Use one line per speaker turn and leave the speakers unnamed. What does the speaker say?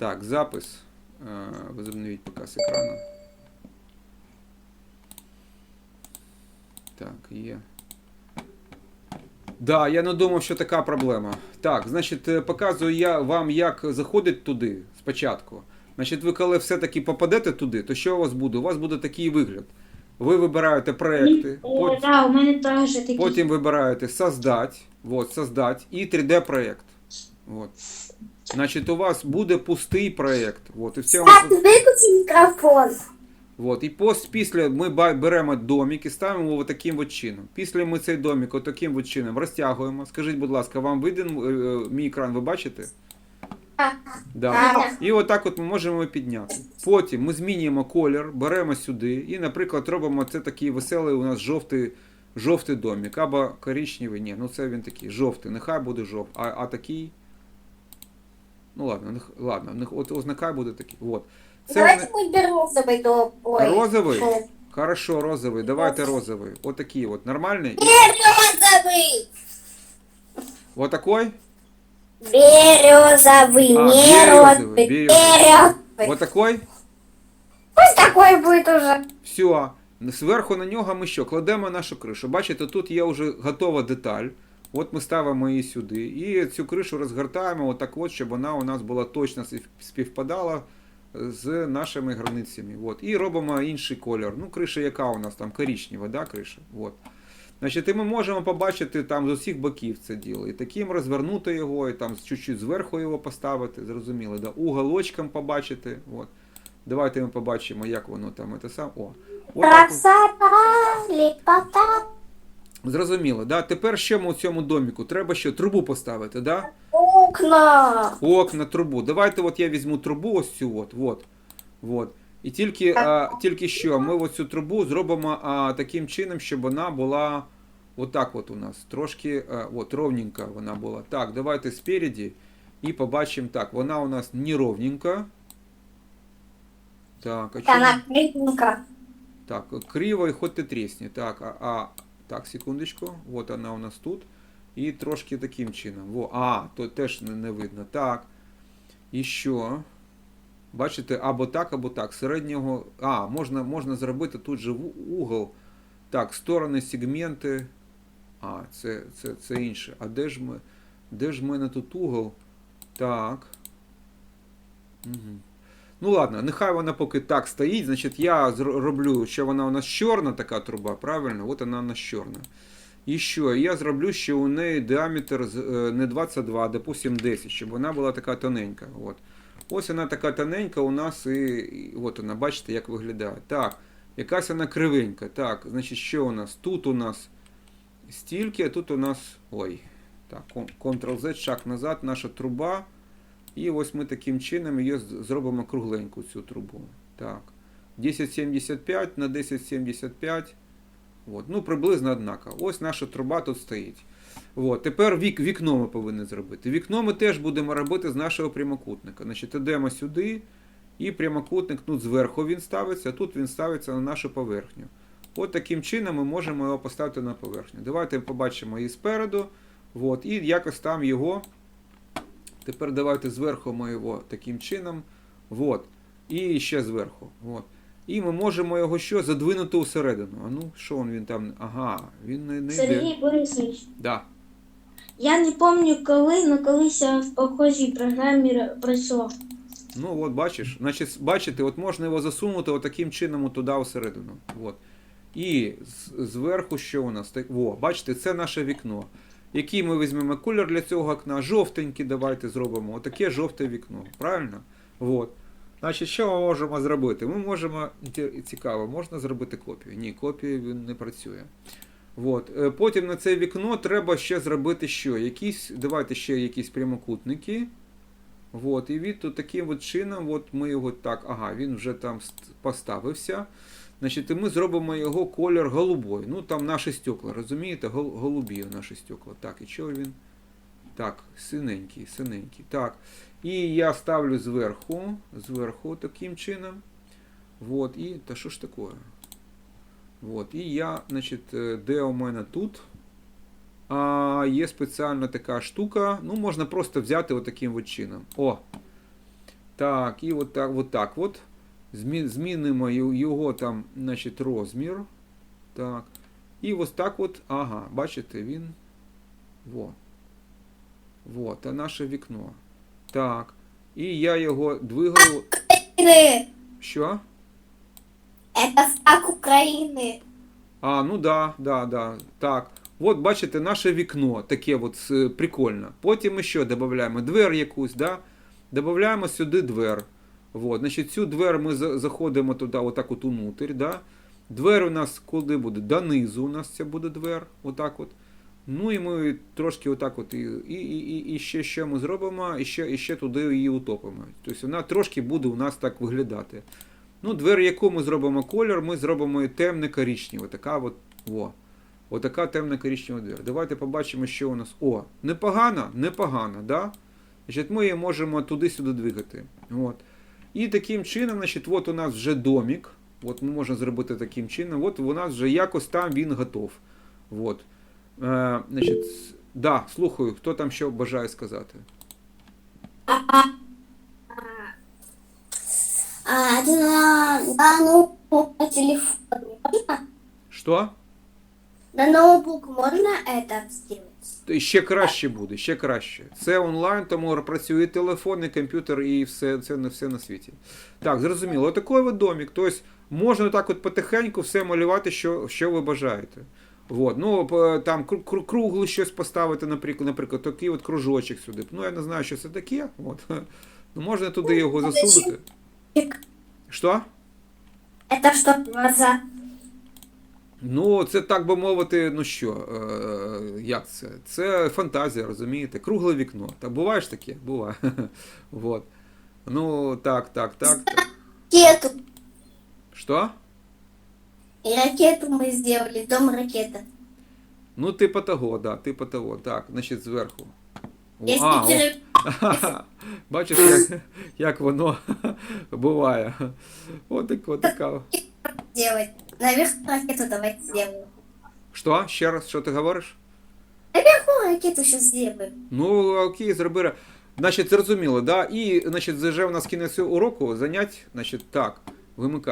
Так, запис. Е, Возобновіть показ екрану. Так, є. Да, я не думав, що така проблема. Так, значить, е, показую я вам, як заходить туди спочатку. Значить, ви коли все-таки попадете туди, то що у вас буде? У вас буде такий вигляд. Ви вибираєте проекти,
О,
потім,
да, у мене теж такі.
потім вибираєте создать, вот, создать і 3D проект. Вот. Значить, у вас буде пустий проект. Вот, і в.
Так, виключи мікрофон.
Вот. І пос, після ми беремо домик і ставимо його таким от чином. Після ми цей домик от таким от чином розтягуємо. Скажіть, будь ласка, вам виден е, е, мій екран, ви бачите?
Так.
Да. І отак от ми можемо підняти. Потім ми змінюємо колір, беремо сюди і, наприклад, робимо це такий веселий у нас жовтий, жовтий домик. Або коричневий, ні, ну це він такий жовтий. Нехай буде жовтий. А, а такий. Ну ладно, нех, ладно, нех, от, от нехай буде такий. От. Це
Давайте ми беремо себе до ой,
Розовий?
що?
Хорошо, розовий. Давайте розовий. Вот такие вот. Нормальный?
Березовий.
Вот такой?
Березовый,
А,
не
березовый,
розовый.
березовый.
Березовый.
Вот такой?
Пусть такой будет уже.
Все. Зверху на нього ми що? Кладемо нашу кришу. Бачите, тут є вже готова деталь. От ми ставимо її сюди. І цю кришу розгортаємо отак от, щоб вона у нас була точно співпадала з нашими границями. От. І робимо інший колір. Ну, криша яка у нас там коричнева, да, криша? От. Значить, і ми можемо побачити там з усіх боків це діло. І таким розвернути його, і там чуть-чуть зверху його поставити, зрозуміло, да? уголочком побачити. От. Давайте ми побачимо, як воно там. Це сам. О.
Красота, лепота.
Зрозуміло, да? Тепер що ми у цьому доміку? Треба що? Трубу поставити, да?
Окна.
Окна, трубу. Давайте от я візьму трубу ось цю от, от, от. І тільки, а, тільки що ми оцю трубу зробимо а, таким чином, щоб вона була отак от у нас. Трошки а, от, ровненька вона була. Так, давайте спереді і побачимо так. Вона у нас не ровненька. Так, а чому? Так, криво і хоть ти трісні. Так, а, а, так, секундочку. Вот вона у нас тут. І трошки таким чином. Во, а, то теж не, не видно. Так. І що? Бачите, або так, або так. Середнього. А, можна, можна зробити тут же угол. Так, сторони, сегменти. А, це, це, це інше. А де ж ми? Де ж в мене тут угол? Так. Угу. Ну ладно, нехай вона поки так стоїть. Значить, я зро- роблю, що вона у нас чорна така труба, правильно? От вона у нас чорна. І що? Я зроблю, що у неї діаметр е, не 22, а допустим 10, щоб вона була така тоненька. От. Ось вона така тоненька у нас, і, і от вона, бачите, як виглядає. Так, якась вона кривенька. Так, значить, що у нас? Тут у нас стільки, а тут у нас. Ой. Так, Ctrl-Z, шаг назад, наша труба. І ось ми таким чином її зробимо кругленьку цю трубу. Так. 1075 на 1075. От. Ну, приблизно однаково. Ось наша труба тут стоїть. От. Тепер вік, вікно ми повинні зробити. Вікно ми теж будемо робити з нашого прямокутника. Значить, йдемо сюди, і прямокутник тут зверху він ставиться, а тут він ставиться на нашу поверхню. От таким чином ми можемо його поставити на поверхню. Давайте побачимо її спереду. От. І якось там його. Тепер давайте зверху ми його таким чином. Вот. І ще зверху. Вот. І ми можемо його що? Задвинути усередину. А ну, що він, він там? Ага, він не, не йде.
Сергій Борисович,
Да.
я не пам'ятаю коли, але колись я в похожій програмі працював.
Ну, от бачиш. Значить, бачите, от можна його засунути отаким чином туди всередину. От. І зверху що у нас? Во, бачите, це наше вікно. Який ми візьмемо колір для цього окна? Жовтенький, давайте зробимо. Отаке жовте вікно. Правильно? От. Значить, що ми можемо зробити? Ми можемо, цікаво, можна зробити копію? Ні, копію він не працює. От. Е, Потім на це вікно треба ще зробити що? Якісь, давайте ще якісь прямокутники. Вот, і від таким от чином, от ми його так, ага, він вже там поставився. Значить, і ми зробимо його колір голубой. Ну, там наші стекла, розумієте? Голубі наші стекла. Так, і чого він? Так, синенький, синенький. Так. І я ставлю зверху, зверху таким чином. Вот, і, та що ж таке? Вот, і я, значить, е, де у мене тут? А, є спеціальна така штука. Ну, можна просто взяти отаким от чином. О! Так, і от так, от так от. Змі- Змінимо ю- його там, значить, розмір. Так. І ось так от, ага, бачите, він. Во. Во, та наше вікно. Так. І я його двигаю.
Украины.
Що?
Это флаг Украины.
А, ну да, да, да. Так. От бачите, наше вікно таке от с- прикольно. Потім ми що додаємо? Двер якусь, да? Додаємо сюди двер. Вот. Значить, цю двер ми заходимо туди, отак от унутрь, да? Двер у нас куди буде? Донизу у нас це буде двер. Отак от. Ну і ми трошки отак от і, і, і, і- ще що ми зробимо, і ще, і ще туди її утопимо. Тобто вона трошки буде у нас так виглядати. Ну, двері, яку ми зробимо колір, ми зробимо темне коричневе. Така от, во. Отака темна коричнева двері. Давайте побачимо, що у нас. О, непогано, непогано, да? Значить, ми її можемо туди-сюди двигати. От. І таким чином, значить, от у нас вже домик. От ми можемо зробити таким чином. От у нас вже якось там він готов. От. Е, значить, да, слухаю, хто там що бажає сказати.
А, это на, на ноутбук на. Можно?
Що?
На ноутбук можно это сделать?
Ще краще буде, ще краще. Це онлайн, тому працює телефон, і комп'ютер, і все, це на все на світі. Так, зрозуміло. Отакий от домик. Тобто можна так от потихеньку все малювати, що, що ви бажаєте. Вот. Ну, там кру- кру- кругле щось поставити, наприклад, наприклад, такий от кружочок сюди. Ну, я не знаю, що це таке. От. Ну, можна туди його засунути. Що?
Что, глаза?
Ну, це так би мовити, ну що, е, як це? Це фантазія, розумієте? Кругле вікно. Та буває ж таке? Буває. вот. Ну, так, так, так. так.
Ракету.
Що?
И ракету мы сделали, дом ракета.
Ну, типа того, да, типа того. Так, значить, зверху. А, о, Бачиш, як, як воно буває. От так, от така.
сделать. Наверх ракету давайте сделаем.
Що? Ще раз, що ти говориш?
Наверху ракету сейчас сделаем.
Ну, окей, зроби. ра- Значить, зрозуміло, да? І, значить, вже у нас кінець уроку, занять, значить, так, вимикай.